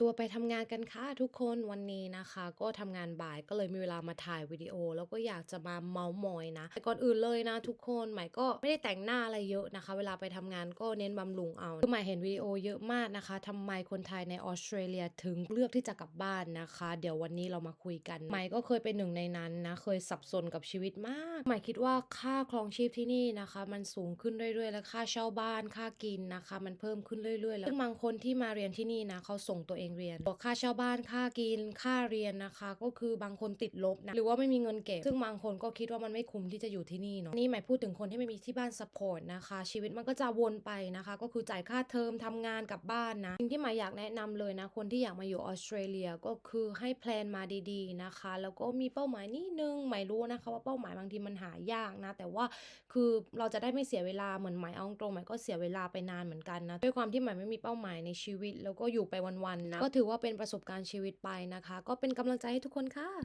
ตัวไปทำงานกันค่ะทุกคนวันนี้นะคะ ก็ทำงานบ่ายก็เลยมีเวลามาถ่ายวิดีโอ แล้วก็อยากจะมาเมาส์มอยนะแต่ก่อนอื่นเลยนะทุกคนใหม่ก็ไม่ได้แต่งหน้าอะไรเยอะนะคะ เวลาไปทำงานก็เน้นบำรุงเอาคือใหม่เห็นวิดีโอเยอะมากนะคะทำไมคนไทยในออสเตรเลียถึงเลือกที่จะกลับบ้านนะคะ เดี๋ยววันนี้เรามาคุยกันใหม่ก็เคยเป็นหนึ่งในนั้นนะเคยสับสนกับชีวิตมากใหม่คิดว่าค่าครองชีพที่นี่นะคะ มันสูงขึ้นเรื่อยๆ แล้วค่าเช่าบ้านค่ากินนะคะ มันเพิ่มขึ้นเรื่อยๆ แล้วซึ่งบางคนที่มาเรียนที่นี่นะเขาส่งตัวเองเรียนบอกค่าเช่าบ้านค่ากิน ค่าเรียนนะคะ ก็คือบางคนติดลบนะหรือว่าไม่มีเงินเก็บ ซึ่งบางคนก็คิดว่ามันไม่คุ้มที่จะอยู่ที่นี่เนาะนี่หมายพูดถึงคนที่ไม่มีที่บ้านซัพพอร์ตนะคะ ชีวิตมันก็จะวนไปนะคะ ก็คือจ่ายค่าเทอมทำงานกลับบ้านนะสิ่งที่หมายอยากแนะนำเลยนะ คนที่อยากมาอยู่ออสเตรเลียก็คือให้แพลนมาดีๆนะคะ แล้วก็มีเป้าหมายนิดนึงหมายรู้นะคะว่าเป้าหมายบางทีมันหายากนะ แต่ว่าคือเราจะได้ไม่เสียเวลาเหมือนหมายเอาตรงหมายก็เสียเวลาไปนานเหมือนกันนะด้วยความที่หมายไม่มีเป้าหมายในชีวิต แล้วก็อยู่ไปวันนะ ก็ถือว่าเป็นประสบการณ์ชีวิตไปนะคะ ก็เป็นกำลังใจให้ทุกคนค่ะ